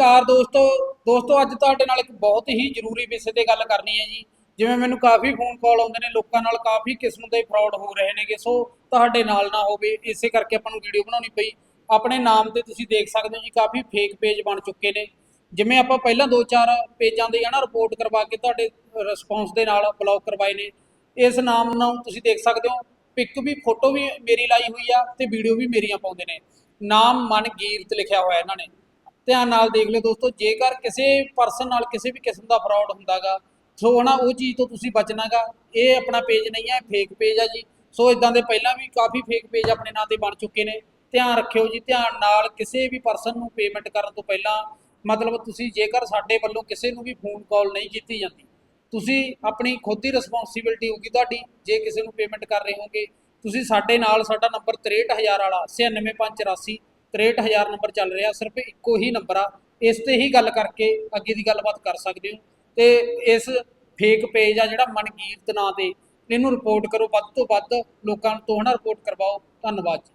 ਨਮਸਕਾਰ ਦੋਸਤੋ ਦੋਸਤੋ ਅੱਜ ਤੁਹਾਡੇ ਨਾਲ ਇੱਕ ਬਹੁਤ ਹੀ ਜ਼ਰੂਰੀ ਵਿਸ਼ੇ ਤੇ ਗੱਲ ਕਰਨੀ ਹੈ ਜੀ। ਜਿਵੇਂ ਮੈਨੂੰ ਕਾਫੀ ਫੋਨ ਕਾਲ ਆਉਂਦੇ ਨੇ, ਲੋਕਾਂ ਨਾਲ ਕਾਫੀ ਕਿਸਮ ਦੇ ਫਰਾਡ ਹੋ ਰਹੇ ਨੇਗੇ, ਸੋ ਤੁਹਾਡੇ ਨਾਲ ਨਾ ਹੋਵੇ, ਇਸੇ ਕਰਕੇ ਆਪਾਂ ਨੂੰ ਵੀਡੀਓ ਬਣਾਉਣੀ ਪਈ। ਆਪਣੇ ਨਾਮ ਤੇ ਤੁਸੀਂ ਦੇਖ ਸਕਦੇ ਹੋ ਜੀ, ਕਾਫੀ ਫੇਕ ਪੇਜ ਬਣ ਚੁੱਕੇ ਨੇ। ਜਿਵੇਂ ਆਪਾਂ ਪਹਿਲਾਂ ਦੋ ਚਾਰ ਪੇਜਾਂ ਦੇ ਹਨਾ ਰਿਪੋਰਟ ਕਰਵਾ ਕੇ ਤੁਹਾਡੇ ਰਿਸਪੌਂਸ ਦੇ ਨਾਲ ਬਲੌਕ ਕਰਵਾਏ ਨੇ। ਇਸ ਨਾਮ ਨਾਲ ਤੁਸੀਂ ਦੇਖ ਸਕਦੇ ਹੋ ਪਿਕ ਵੀ ਫੋਟੋ ਵੀ ਮੇਰੀ ਲਾਈ ਹੋਈ ਆ ਤੇ ਵੀਡੀਓ ਵੀ ਮੇਰੀਆਂ ਪਾਉਂਦੇ ਨੇ। ਨਾਮ ਮਨਗੀਰਤ ਲਿਖਿਆ ਹੋਇਆ ਇਹਨਾਂ ਨੇ। ਧਿਆਨ ਨਾਲ ਦੇਖ ਲਿਓ ਦੋਸਤੋ, ਜੇਕਰ ਕਿਸੇ ਪਰਸਨ ਨਾਲ ਕਿਸੇ ਵੀ ਕਿਸਮ ਦਾ ਫਰਾਡ ਹੁੰਦਾਗਾ, ਸੋ ਹਨਾ, ਉਹ ਚੀਜ਼ ਤੋਂ ਤੁਸੀਂ ਬਚਣਾਗਾ। ਇਹ ਆਪਣਾ ਪੇਜ ਨਹੀਂ ਹੈ ਫੇਕ ਪੇਜ ਆ ਜੀ। ਸੋ ਇਦਾਂ ਦੇ ਪਹਿਲਾਂ ਵੀ ਕਾਫੀ ਫੇਕ ਪੇਜ ਆਪਣੇ ਨਾਂ ਤੇ ਬਣ ਚੁੱਕੇ ਨੇ। ਧਿਆਨ ਰੱਖਿਓ ਜੀ, ਧਿਆਨ ਨਾਲ ਕਿਸੇ ਵੀ ਪਰਸਨ ਨੂੰ ਪੇਮੈਂਟ ਕਰਨ ਤੋਂ ਪਹਿਲਾਂ, ਮਤਲਬ ਤੁਸੀਂ ਜੇਕਰ ਸਾਡੇ ਵੱਲੋਂ ਕਿਸੇ ਨੂੰ ਵੀ ਫੋਨ ਕਾਲ ਨਹੀਂ ਕੀਤੀ ਜਾਂਦੀ, ਤੁਸੀਂ ਆਪਣੀ ਖੁਦ ਦੀ ਰਿਸਪੌਂਸਿਬਿਲਟੀ ਹੋਊਗੀ ਤੁਹਾਡੀ, ਜੇ ਕਿਸੇ ਨੂੰ ਪੇਮੈਂਟ ਕਰ ਰਹੇ ਹੋਗੇ, ਤੁਸੀਂ ਸਾਡੇ ਨਾਲ ਸਾਡਾ ਨੰਬਰ 63000 ਵਾਲਾ 96584 63000 ਨੰਬਰ ਚੱਲ ਰਿਹਾ, ਸਿਰਫ ਇੱਕੋ ਹੀ ਨੰਬਰ ਆ। ਇਸ ਤੇ ਹੀ ਗੱਲ ਕਰਕੇ ਅੱਗੇ ਦੀ ਗੱਲਬਾਤ ਕਰ ਸਕਦੇ ਹੋ। ਤੇ ਇਸ ਫੇਕ ਪੇਜ ਆ ਜਿਹੜਾ ਮਨਕੀਰਤ ਨਾਂ ਤੇ, ਇਹਨੂੰ ਰਿਪੋਰਟ ਕਰੋ। ਵੱਧ ਤੋਂ ਵੱਧ ਲੋਕਾਂ ਤੋਂ ਹਨਾ ਰਿਪੋਰਟ ਕਰਵਾਓ। ਧੰਨਵਾਦ ਜੀ।